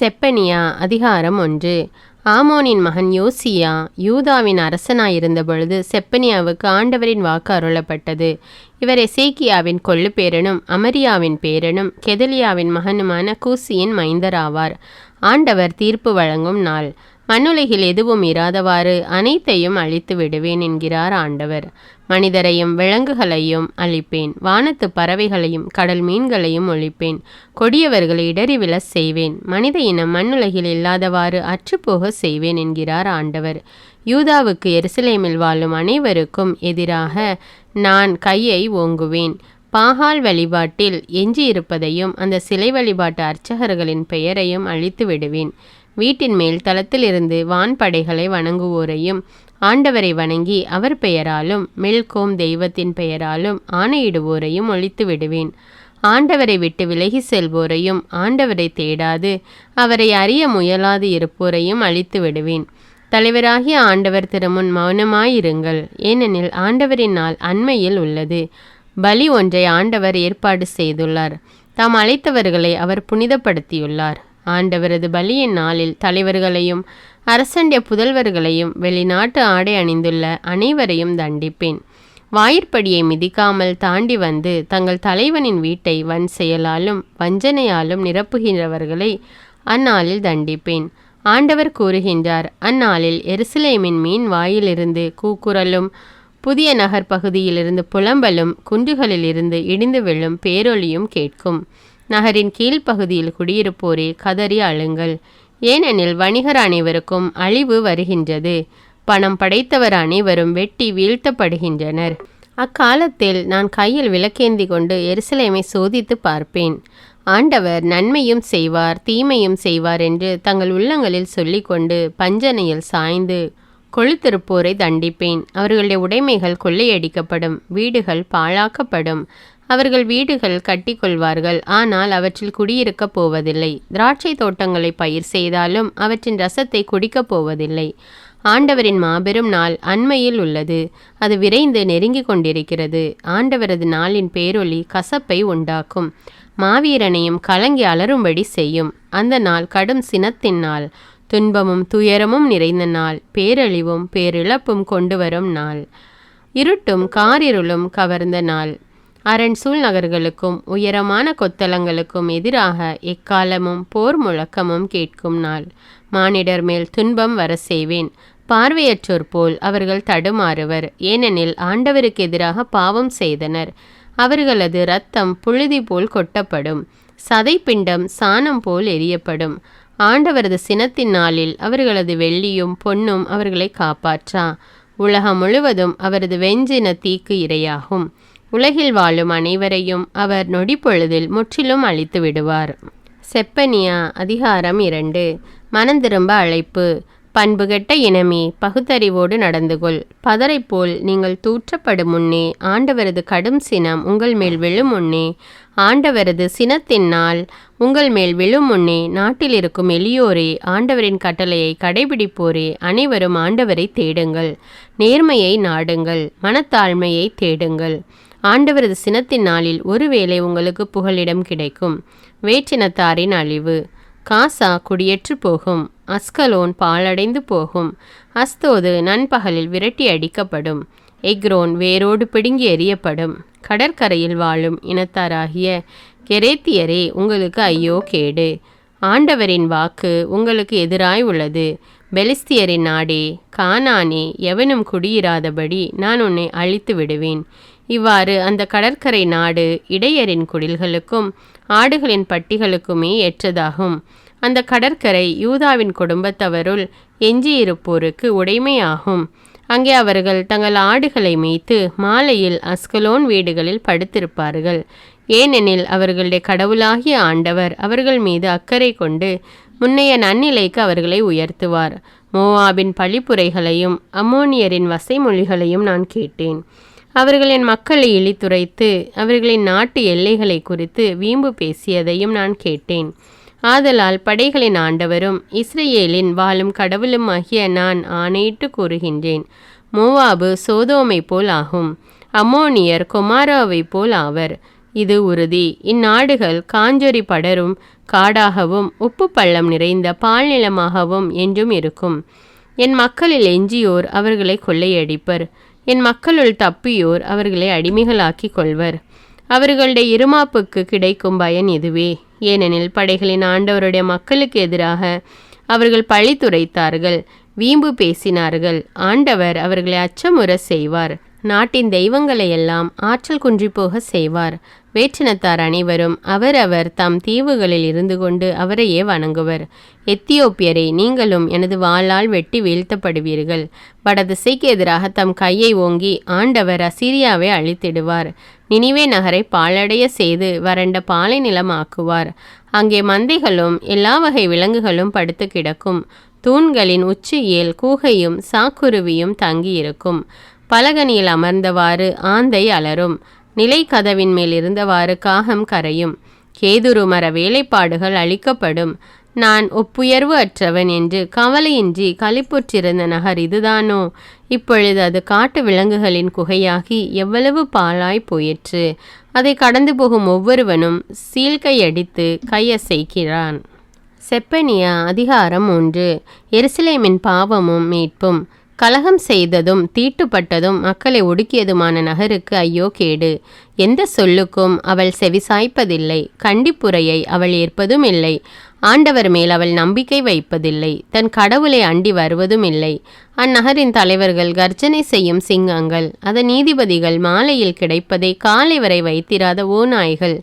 செப்பனியா அதிகாரம் ஒன்று. ஆமோனின் மகன் யோசியா யூதாவின் அரசனாயிருந்த பொழுது செப்பனியாவுக்கு ஆண்டவரின் வாக்கு அருளப்பட்டது. இவர் எசேக்கியாவின் கொள்ளு பேரனும் அமரியாவின் பேரனும் கெதலியாவின் மகனுமான கூசியின் மைந்தராவார். ஆண்டவர் தீர்ப்பு வழங்கும் நாள். மண்ணுலகில் எதுவும் இராதவாறு அனைத்தையும் அழித்து விடுவேன் என்கிறார் ஆண்டவர். மனிதரையும் விலங்குகளையும் அழிப்பேன். வானத்து பறவைகளையும் கடல் மீன்களையும் ஒழிப்பேன். கொடியவர்களை இடறி விழச் செய்வேன். மனித இனம் மண்ணுலகில் இல்லாதவாறு அற்றுப்போக செய்வேன் என்கிறார் ஆண்டவர். யூதாவுக்கு எருசலேமில் வாழும் அனைவருக்கும் எதிராக நான் கையை ஓங்குவேன். பாகால் வழிபாட்டில் எஞ்சியிருப்பதையும் அந்த சிலை வழிபாட்டு அர்ச்சகர்களின் பெயரையும் அழித்து விடுவேன். வீட்டின் மேல் தளத்திலிருந்து வான்படைகளை வணங்குவோரையும் ஆண்டவரை வணங்கி அவர் பெயராலும் மில்கோம் தெய்வத்தின் பெயராலும் ஆணையிடுவோரையும் ஒழித்து விடுவேன். ஆண்டவரை விட்டு விலகி செல்வோரையும் ஆண்டவரை தேடாது அவரை அறிய முயலாது இருப்போரையும் அழித்து விடுவேன். தலைவராகிய ஆண்டவர் திருமுன் மௌனமாயிருங்கள். ஏனெனில் ஆண்டவரின் நாள் அண்மையில் உள்ளது. பலி ஒன்றை ஆண்டவர் ஏற்பாடு செய்துள்ளார். தாம் அழைத்தவர்களை அவர் புனிதப்படுத்தியுள்ளார். ஆண்டவரது பலியின் நாளில் தலைவர்களையும் அரசண்டிய புதல்வர்களையும் வெளிநாட்டு ஆடை அணிந்துள்ள அனைவரையும் தண்டிப்பேன். வாயிற்படியை மிதிக்காமல் தாண்டி வந்து தங்கள் தலைவனின் வீட்டை வன் செயலாலும் வஞ்சனையாலும் நிரப்புகின்றவர்களை அந்நாளில் தண்டிப்பேன். ஆண்டவர் கூறுகின்றார் அந்நாளில் எருசலேமின் மீன் வாயிலிருந்து கூக்குரலும் புதிய நகர் பகுதியிலிருந்து புலம்பலும் குன்றுகளிலிருந்து இடிந்து விழும் பேரொலியும் கேட்கும். நகரின் கீழ்ப்பகுதியில் குடியிருப்போரே கதறி அழுங்கள். ஏனெனில் வணிகர் அனைவருக்கும் அழிவு வருகின்றது. பணம் படைத்தவர் அனைவரும் வெட்டி வீழ்த்தப்படுகின்றனர். அக்காலத்தில் நான் கையில் விளக்கேந்தி கொண்டு எருசலேமை சோதித்து பார்ப்பேன். ஆண்டவர் நன்மையும் செய்வார் தீமையும் செய்வார் என்று தங்கள் உள்ளங்களில் சொல்லிக்கொண்டு பஞ்சனையில் சாய்ந்து கொளுத்திருப்போரை தண்டிப்பேன். அவர்களுடைய உடைமைகள் கொள்ளையடிக்கப்படும் வீடுகள் பாழாக்கப்படும். அவர்கள் வீடுகள் கட்டிக்கொள்வார்கள். ஆனால் அவற்றில் குடியிருக்கப் போவதில்லை. திராட்சை தோட்டங்களை பயிர் செய்தாலும் அவற்றின் ரசத்தை குடிக்கப் போவதில்லை. ஆண்டவரின் மாபெரும் நாள் அண்மையில் உள்ளது. அது விரைந்து நெருங்கிக் கொண்டிருக்கிறது. ஆண்டவரது நாளின் பேரொளி கசப்பை உண்டாக்கும். மாவீரனையும் கலங்கி அலரும்படி செய்யும். அந்த நாள் கடும் சினத்தின் நாள். துன்பமும் துயரமும் நிறைந்த நாள். பேரழிவும் பேரிழப்பும் கொண்டு வரும் நாள். இருட்டும் காரிருளும் கவர்ந்த நாள். அரண்சூழ் நகர்களுக்கும் உயரமான கொத்தளங்களுக்கும் எதிராக எக்காலமும் போர் முழக்கமும் கேட்கும் நாள். மானிடர் மேல் துன்பம் வர செய்வேன். பார்வையற்றோர் போல் அவர்கள் தடுமாறுவர். ஏனெனில் ஆண்டவருக்கு எதிராக பாவம் செய்தனர். அவர்களது இரத்தம் புழுதி போல் கொட்டப்படும். சதைப்பிண்டம் சாணம் போல் எரியப்படும். ஆண்டவரது சினத்தின் நாளில் அவர்களது வெள்ளியும் பொன்னும் அவர்களை காப்பாற்றா. உலகம் முழுவதும் அவரது வெஞ்சின தீக்கு இரையாகும். உலகில் வாழும் அனைவரையும் அவர் நொடிப்பொழுதில் முற்றிலும் அழித்து விடுவார். செப்பனியா அதிகாரம் இரண்டு. மனந்திரும்ப அழைப்பு. பண்புகெட்ட இனமே பகுத்தறிவோடு நடந்து கொள் பதரைப்போல் நீங்கள் தூற்றப்படும் முன்னே ஆண்டவரது கடும் சினம் உங்கள் மேல் விழும் முன்னே ஆண்டவரது சினத்தினால் உங்கள் மேல் விழும் முன்னே நாட்டில் இருக்கும் எளியோரே ஆண்டவரின் கட்டளையை கடைபிடிப்போரே அனைவரும் ஆண்டவரை தேடுங்கள். நேர்மையை நாடுங்கள் மனத்தாழ்மையை தேடுங்கள். ஆண்டவரது சினத்தின் நாளில் ஒருவேளை உங்களுக்கு புகலிடம் கிடைக்கும். வேற்றினத்தாரின் அழிவு. காசா குடியேற்று போகும். அஸ்கலோன் பாழடைந்து போகும். அஸ்தோது நண்பகலில் விரட்டி அடிக்கப்படும். எக்ரோன் வேரோடு பிடுங்கி எறியப்படும். கடற்கரையில் வாழும் இனத்தாராகிய கெரேத்தியரே உங்களுக்கு ஐயோ கேடு. ஆண்டவரின் வாக்கு உங்களுக்கு எதிராய் உள்ளது. பெலிஸ்தியரின் நாடே கானானே எவனும் குடியிராதபடி நான் உன்னை அழித்து விடுவேன். இவ்வாறு அந்த கடற்கரை நாடு இடையரின் குடில்களுக்கும் ஆடுகளின் பட்டிகளுக்குமே ஏற்றதாகும். அந்த கடற்கரை யூதாவின் குடும்பத்தவருள் எஞ்சியிருப்போருக்கு உடைமையாகும். அங்கே அவர்கள் தங்கள் ஆடுகளை மேய்த்து மாலையில் அஸ்கலோன் வீடுகளில் படுத்திருப்பார்கள். ஏனெனில் அவர்களுடைய கடவுளாகிய ஆண்டவர் அவர்கள் மீது அக்கறை கொண்டு முன்னைய நன்னிலைக்கு அவர்களை உயர்த்துவார். மோவாபின் பழிப்புரைகளையும் அம்மோனியரின் வசைமொழிகளையும் நான் கேட்டேன். அவர்கள் என் மக்களை இழித்துரைத்து அவர்களின் நாட்டு எல்லைகளை குறித்து வீம்பு பேசியதையும் நான் கேட்டேன். ஆதலால் படைகளின் ஆண்டவரும் இஸ்ரேலின் வாழும் கடவுளுமாகிய நான் ஆணையிட்டு கூறுகின்றேன். மோவாபு சோதோமை போல் ஆகும். அம்மோனியர் கொமாராவை போல் ஆவர். இது உறுதி. இந்நாடுகள் காஞ்சொரி படரும் காடாகவும் உப்பு பள்ளம் நிறைந்த பால்நிலமாகவும் என்றும் இருக்கும். என் மக்களில் எஞ்சியோர் அவர்களை கொள்ளையடிப்பர். என் மக்களுள் தப்பியோர் அவர்களை அடிமைகளாக்கிக் கொள்வர். அவர்களுடைய இருமாப்புக்கு கிடைக்கும் பயன் இதுவே. ஏனெனில் படைகளின் ஆண்டவருடைய மக்களுக்கு எதிராக அவர்கள் பழி துரைத்தார்கள் வீம்பு பேசினார்கள். ஆண்டவர் அவர்களை அச்சமுற செய்வார். நாட்டின் தெய்வங்களை எல்லாம் ஆற்றல் குன்றி போக செய்வார். வேற்றினத்தார் அனைவரும் அவரவர் தம் தீவுகளில் இருந்து கொண்டு அவரையே வணங்குவர். எத்தியோப்பியரை நீங்களும் எனது வாளால் வெட்டி வீழ்த்தப்படுவீர்கள். வடதிசைக்கு எதிராக தம் கையை ஓங்கி ஆண்டவர் அசீரியாவை அழித்திடுவார். நினிவே நகரை பாழடைய செய்து வறண்ட பாலை நிலமாக்குவார். அங்கே மந்தைகளும் எல்லா வகை விலங்குகளும் படுத்து கிடக்கும். தூண்களின் உச்சியில் கூகையும் சாக்குருவியும் தங்கியிருக்கும். பலகனியில் அமர்ந்தவாறு ஆந்தை அலரும். நிலை கதவின் மேல் இருந்தவாறு காகம் கரையும். கேதுரு மர வேலைப்பாடுகள் அளிக்கப்படும். நான் ஒப்புயர்வு அற்றவன் என்று கவலையின்றி களிப்புற்றிருந்த நகர் இதுதானோ? இப்பொழுது அது காட்டு விலங்குகளின் குகையாகி எவ்வளவு பாழாய் போயிற்று. அதை கடந்து போகும் ஒவ்வொருவனும் சீழ்கையடித்து கையசைக்கிறான். செப்பனியா அதிகாரம் ஒன்று எருசலேமின் பாவமும் மீட்பும். கலகம் செய்ததும் தீட்டுப்பட்டதும் மக்களை ஒடுக்கியதுமான நகருக்கு ஐயோ கேடு. எந்த சொல்லுக்கும் அவள் செவிசாய்ப்பதில்லை. கண்டிப்புரையை அவள் ஏற்பதும் இல்லை ஆண்டவர் மேல் அவள் நம்பிக்கை வைப்பதில்லை. தன் கடவுளை அண்டி வருவதும் இல்லை அந்நகரின் தலைவர்கள் கர்ஜனை செய்யும் சிங்கங்கள் அதன் நீதிபதிகள் மாலையில் கிடைப்பதை காலை வரை வைத்திராத ஓநாய்கள்.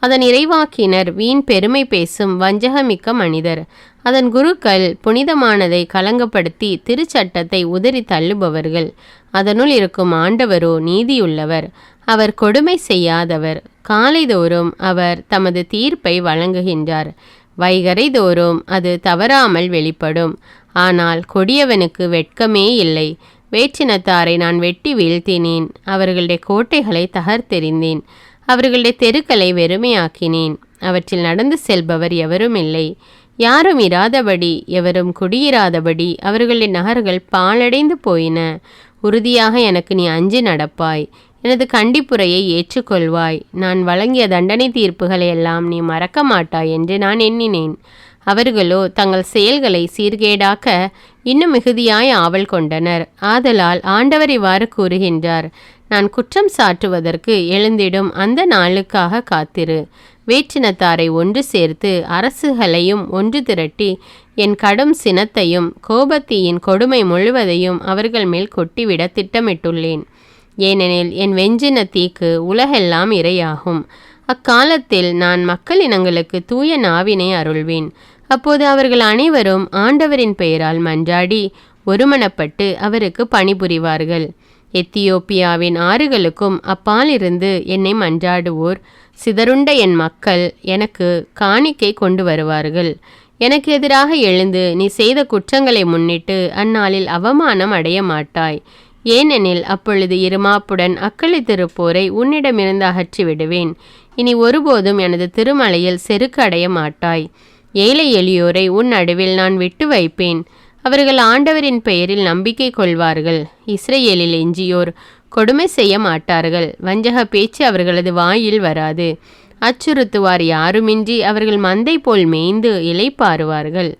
அதன் இறைவாக்கினர் வீண் பெருமை பேசும் வஞ்சகமிக்க மனிதர். அதன் குருக்கள் புனிதமானதை கலங்கப்படுத்தி திருச்சட்டத்தை உதறி தள்ளுபவர்கள். அதனுள் இருக்கும் ஆண்டவரோ நீதியுள்ளவர். அவர் கொடுமை செய்யாதவர். காலைதோறும் அவர் தமது தீர்ப்பை வழங்குகின்றார். வைகரை தோறும் அது தவறாமல் வெளிப்படும். ஆனால் கொடியவனுக்கு வெட்கமே இல்லை. வேற்றினத்தாரை நான் வெட்டி வீழ்த்தினேன். அவர்களுடைய கோட்டைகளை தகர்த்தெறிந்தேன். அவர்களுடைய தெருக்களை வெறுமையாக்கினேன். அவற்றில் நடந்து செல்பவர் எவரும் இல்லை. யாரும் இராதபடி எவரும் குடியிராதபடி அவர்களின் நகர்கள் பாழடைந்து போயின. உறுதியாக எனக்கு நீ அஞ்சு நடப்பாய். எனது கண்டிப்புரையை ஏற்றுக்கொள்வாய். நான் வழங்கிய தண்டனை தீர்ப்புகளை எல்லாம் நீ மறக்க மாட்டாய் என்று நான் எண்ணினேன். அவர்களோ தங்கள் செயல்களை சீர்கேடாக்க இன்னும் மிகுதியாய் ஆவல் கொண்டனர். ஆதலால் ஆண்டவர் இவ்வாறு கூறுகின்றார். நான் குற்றம் சாட்டுவதற்கு எழுந்திடும் அந்த நாளுக்காக காத்திரு. வேற்றினத்தாரை ஒன்று சேர்த்து அரசுகளையும் ஒன்று திரட்டி என் கடும் சினத்தையும் கோபத்தியின் கொடுமை முழுவதையும் அவர்கள் மேல் கொட்டிவிட திட்டமிட்டுள்ளேன். ஏனெனில் என் வெஞ்சின தீக்கு உலகெல்லாம் இரையாகும். அக்காலத்தில் நான் மக்கள் இனங்களுக்கு தூய நாவினை அருள்வேன். அப்போது அவர்கள் அனைவரும் ஆண்டவரின் பெயரால் மன்றாடி ஒருமனப்பட்டு அவருக்கு பணிபுரிவார்கள். எத்தியோப்பியாவின் ஆறுகளுக்கும் அப்பாலிருந்து என்னை மன்றாடுவோர். சிதறுண்ட என் மக்கள் எனக்கு காணிக்கை கொண்டு வருவார்கள். எனக்கு எதிராக எழுந்து நீ செய்த குற்றங்களை முன்னிட்டு அந்நாளில் அவமானம் அடைய மாட்டாய். ஏனெனில் அப்பொழுது இருமாப்புடன் அக்களித்திருப்போரை உன்னிடமிருந்து அகற்றி விடுவேன். இனி ஒருபோதும் எனது திருமலையில் செருக்கு அடைய மாட்டாய். ஏழை எளியோரை உன் நடுவில் நான் விட்டு வைப்பேன். அவர்கள் ஆண்டவரின் பெயரில் நம்பிக்கை கொள்வார்கள். இஸ்ரேலில் எஞ்சியோர் கொடுமை செய்ய மாட்டார்கள். வஞ்சக பேச்சு அவர்களது வாயில் வராது. அச்சுறுத்துவார் யாருமின்றி அவர்கள் மந்தை போல் மேய்ந்து இலைப்பாறுவார்கள்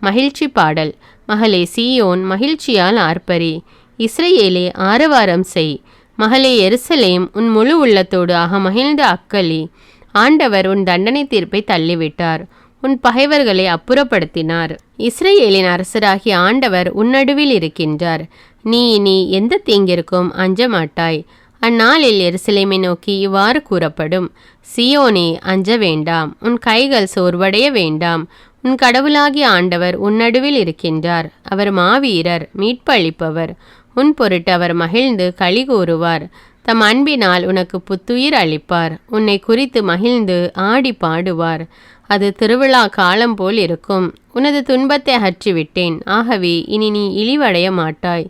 மகிழ்ச்சி பாடல். மகளே சீயோன் மகிழ்ச்சியால் ஆர்ப்பரி. இஸ்ரேலே ஆரவாரம் செய். மகளே எருசலேம் உன் முழு உள்ளத்தோடு ஆக மகிழ்ந்த அக்களி ஆண்டவர் உன் தண்டனை தீர்ப்பை தள்ளிவிட்டார். உன் பகைவர்களை அப்புறப்படுத்தினார். இஸ்ரேலின் அரசராகிய ஆண்டவர் உன்னடுவில் இருக்கின்றார். நீ இனி எந்த தீங்கிற்கும் அஞ்ச மாட்டாய் அந்நாளில் எருசலேமை நோக்கி இவ்வாறு கூறப்படும். சியோனே அஞ்ச வேண்டாம். உன் கைகள் சோர்வடைய வேண்டாம். உன் கடவுளாகிய ஆண்டவர் உன்னடுவில் இருக்கின்றார். அவர் மாவீரர் மீட்பளிப்பவர் உன் பொருட்டு அவர் மகிழ்ந்து களி கூறுவார். தம் அன்பினால் உனக்கு புத்துயிர் அளிப்பார். உன்னை குறித்து மகிழ்ந்து ஆடி பாடுவார். அது திருவிழா காலம் போல் இருக்கும். உனது துன்பத்தை அகற்றிவிட்டேன். ஆகவே இனி நீ இழிவடைய மாட்டாய்.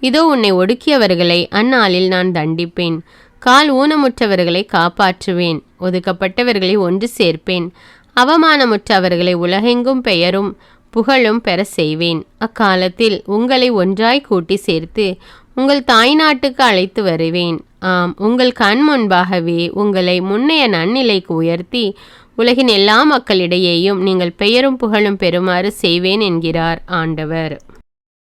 இதோ உன்னை ஒடுக்கியவர்களை அந்நாளில் நான் தண்டிப்பேன். கால் ஊனமுற்றவர்களை காப்பாற்றுவேன். ஒதுக்கப்பட்டவர்களை ஒன்று சேர்ப்பேன். அவமானமுற்றவர்களை உலகெங்கும் பெயரும் புகழும் பெற செய்வேன். அக்காலத்தில் உங்களை ஒன்றாய் கூட்டி சேர்த்து உங்கள் தாய்நாட்டுக்கு அழைத்து வருவேன். ஆம் உங்கள் கண் முன்பாகவே உங்களை முன்னைய நன்னிலைக்கு உயர்த்தி உலகின் எல்லா மக்களிடையேயும் நீங்கள் பெயரும் புகழும் பெறுமாறு செய்வேன் என்கிறார் ஆண்டவர்.